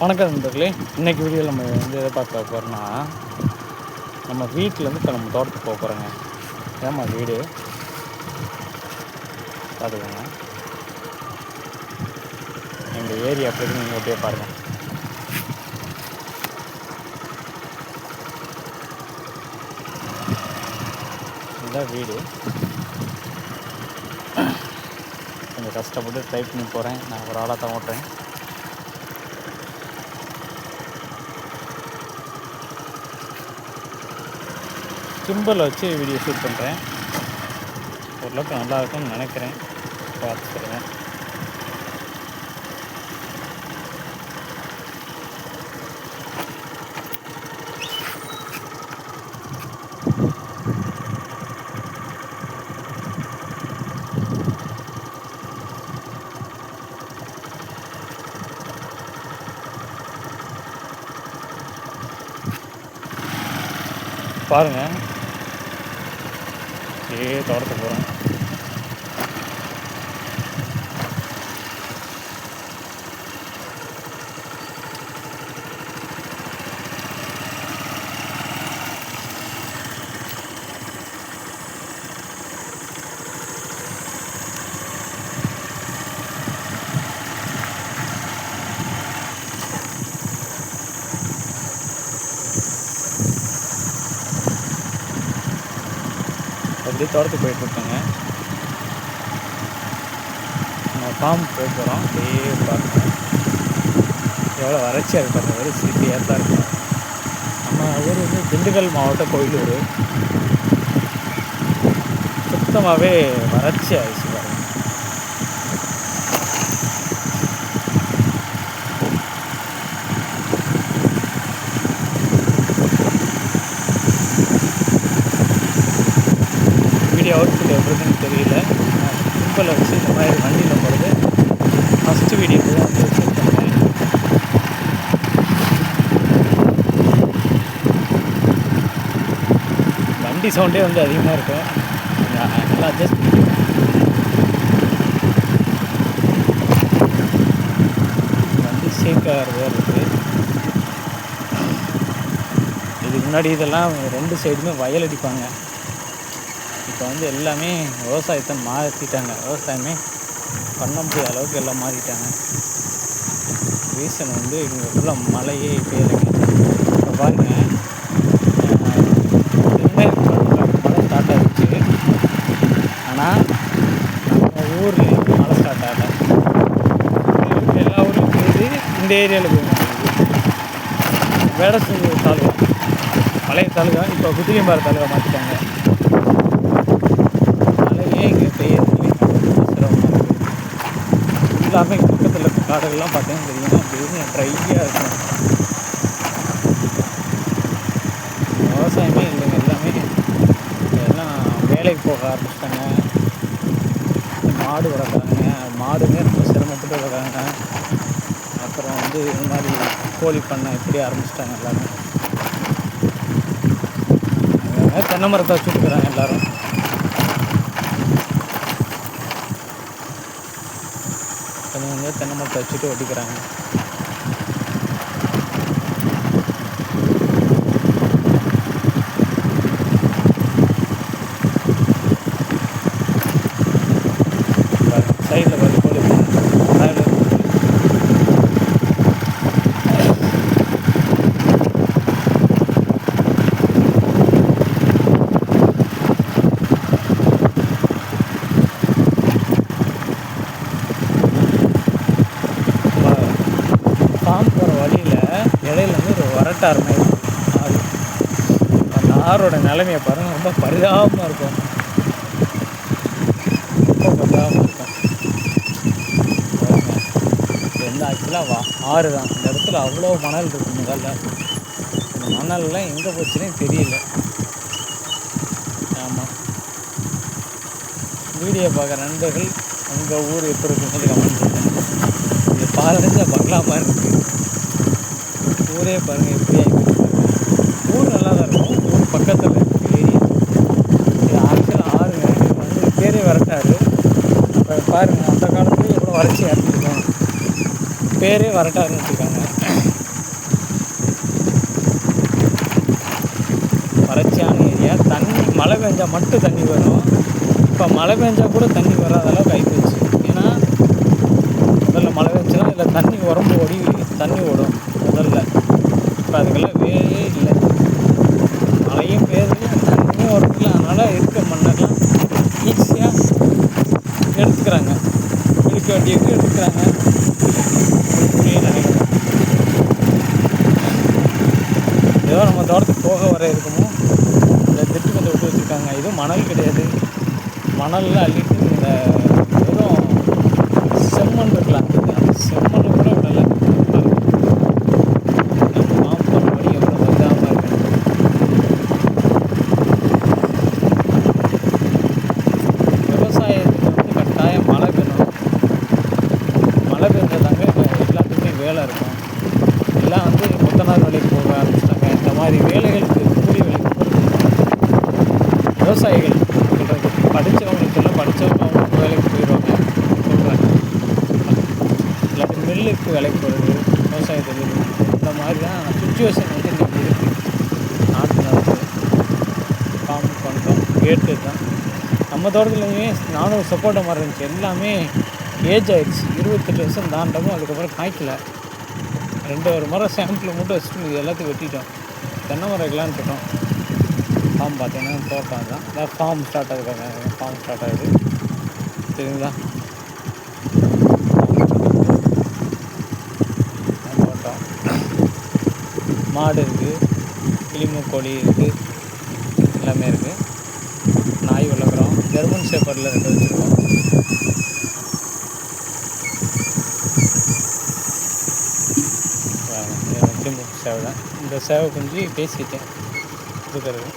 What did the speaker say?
வணக்கம் நண்பர்களே. இன்றைக்கி வீடியோவில் நம்ம வந்து எதை பார்க்க போகிறோம்னா நம்ம வீட்டிலேருந்து இப்போ நம்ம தோட்டத்துக்கு போக போகிறோங்க ஏமா வீடு? பார்த்துக்கோங்க எங்கள் ஏரியா அப்படி நீங்கள் அப்படியே பாருங்கள் இதுதான் வீடு. கொஞ்சம் கஷ்டப்பட்டு ட்ரை பண்ணி போகிறேன் நான் ஒரு ஆளாக தான் ஓட்டுறேன். கிம்பல் வச்சு வீடியோ ஷூட் பண்ணுறேன் ஓரளவுக்கு நல்லாயிருக்கும்னு நினைக்கிறேன். பார்த்து சொல்லுங்கள் பாருங்கள் ஏ தோட்டத்துக்கு போகிறேன் அப்படியே தோட்டத்துக்கு போயிட்டு இருக்கோங்க. நம்ம ஃபார்ம் போக போகிறோம் அப்படியே பார்க்கணும் எவ்வளோ வறட்சியாக இருக்கு பாருங்க. சிட்டியாக தான் இருக்கும் நம்ம ஊர் வந்து திண்டுக்கல் மாவட்டம் கோயிலூர். சுத்தமாகவே வறட்சி ஆயிடுச்சு பாருங்கள் வீடியோ பண்ணுறதுன்னு தெரியல. சிம்பிளை வச்சு இந்த மாதிரி வண்டியில் போகிறது ஃபஸ்ட்டு வீடியோ தான் வந்து ஷூட் வண்டி சவுண்டே வந்து அதிகமாக இருக்கும். நல்லா அட்ஜஸ்ட் வண்டி ஷேக் இருக்குது இதுக்கு முன்னாடி இதெல்லாம் ரெண்டு சைடுமே வயல் அடிப்பாங்க. இப்போ வந்து எல்லாமே விவசாயத்தை மாற்றிட்டாங்க. விவசாயமே பண்ண முடியாத அளவுக்கு எல்லாம் மாறிட்டாங்க. ரீசன் வந்து இங்கே ஃபுல்லாக மழையே பெய்யலைங்க. இப்போ பாருங்க. மழை ஸ்டார்ட் ஆகிடுச்சு ஆனால் நம்ம ஊரில் மழை ஸ்டார்ட் ஆகலை. எல்லா ஊரும் பெய்யுது இந்த ஏரியாவில் போய் வேடசூர் தாலுகா பழைய தாலுகா இப்போ குதிரைம்பாறை தாலுகா மாற்றிட்டாங்க மழையே இங்கே பெய்யறதில்லை சிரமமாக இருக்குது எல்லாமே பக்கத்தில் இருக்க காடுகள்லாம் பார்த்தீங்கன்னா தெரியும் அப்படின்னு ட்ரையாக இருக்கும் விவசாயமே இல்லைங்க எல்லாமே. எல்லாம் வேலைக்கு போக ஆரம்பிச்சிட்டாங்க. மாடு வளர்க்குறாங்க. மாடுமே ரொம்ப சிரமப்பட்டு வளர்க்குறாங்க. அப்புறம் வந்து இந்த மாதிரி கோழி பண்ணை இப்படி ஆரம்பிச்சிட்டாங்க எல்லாமே தென்னை மரத்தை வச்சுருக்குறாங்க எல்லாரும். கொஞ்சம் தென்னை மரத்தை வச்சுட்டு ஒட்டிக்கிறாங்க சைடில் வந்து கோழி பண்ணை மேலே ஃபார்ம் போகிற வழியில் இடையில வந்து ஒரு வரட்டார் மாதிரி இருக்கும் ஆறு காரோட ஆறோட நிலைமையை பாருங்கள் ரொம்ப பரிதாபமாக இருக்கும். ரொம்ப பரிதாபமாக இருக்கும். எந்த ஆக்சுவலாக வா ஆறு தான் இந்த இடத்துல அவ்வளோ மணல் இருக்கும் முதல்ல. இந்த மணல்லாம் எங்கே போச்சுன்னே தெரியல. ஆமாம் வீடியோ பார்க்குற நண்பர்கள் உங்கள் ஊர் எப்படி இருக்குன்னு கமெண்ட் பண்ணுங்க. இது பாரடைஞ்ச பங்களா பாருங்க ஊரே பாருங்க எப்படி இருக்கு பாருங்க. ஊர் நல்லா தான் இருக்கும் ஊர் பக்கத்தில் இருக்கு ஏரியா இது ஆக்சுவலாக ஆறுங்க இது வந்து பேரே வரட்டாரு இப்போ பாருங்க அந்த காலத்துல எவ்வளோ வறட்சி இறந்துருக்கோம் பேர் பேரே வரட்ட ஆரம்பிச்சிருக்காங்க வறட்சியான ஏரியா. தண்ணி மழை பெஞ்சால் மட்டும் தண்ணி வரும். இப்போ மழை பெஞ்சால் கூட தண்ணி வராத அளவுக்கு ஆகிப்போச்சு ஏன்னா முதல்ல மழை பெஞ்சுன்னா இல்லை தண்ணி உரம்பு ஓடி தண்ணி ஓடும். தோட்டத்துக்கு இருக்குமோ இந்த திட்டு கொஞ்சம் விட்டு வச்சுருக்காங்க. இதுவும் மணல் கிடையாது. மணலில் அள்ளிட்டு இந்த வெறும் செம்மண் இருக்கலாம் அந்த செம்மண் கூட விடலை மாம்பழம் படி எவ்வளோ இதாமல் இருக்கு. விவசாயத்துக்கு வந்து கட்டாயம் மழை பெய்யணும் மழை பெய்ஞ்சதாங்க எல்லாத்துக்குமே வேலை இருக்கும். எல்லாம் வந்து கொத்தனார் வேலைக்கு போக ஆரம்பிச்சிட்டாங்க. இந்த மாதிரி வேலை கூலி வேலைக்கு போகிறது விவசாயிகள் படித்தவங்களுக்கு எல்லாம் படித்தவங்க அவங்க வேலைக்கு போயிடுவாங்க சொல்கிறாங்க இல்லாட்டி மில்லுக்கு வேலைக்கு போகிறது விவசாய தொழில் இந்த மாதிரி தான் சுச்சுவேஷன் வந்து இன்றைக்கி இருக்குது நாட்டில் நடப்பு ஃபார்ம் பண்ணுறோம் கேட்டு தான். நம்ம தோட்டத்துலேயுமே நானும் சப்போட்டா மாதிரி இருந்துச்சு. எல்லாமே ஏஜ் ஆகிடுச்சு இருபத்தெட்டு வருஷம் தாண்டவும் அதுக்கப்புறம் காய்க்கல. ரெண்டு ஒரு மரம் சாம்பிள் மட்டும் வச்சுட்டு இது எல்லாத்தையும் வெட்டிட்டோம். தென்னை மரம் வைக்கலான்னு இருக்கோம். ஃபார்ம் பார்த்தீங்கன்னா தோட்டம் தான் அதான் ஃபார்ம் ஸ்டார்ட் ஆகுது ஃபார்ம் ஸ்டார்ட் ஆகுது. சரிங்களா தோட்டம். மாடு இருக்குது கிளிமு கோழி இருக்குது எல்லாமே இருக்குது நாய் வளர்க்குறோம். ஜெர்மன் ஷேப்பரில் ரெண்டு வச்சுருக்கோம். சேவை தான். இந்த சேவை குஞ்சு பேசிட்டேன். கொடுக்குறது.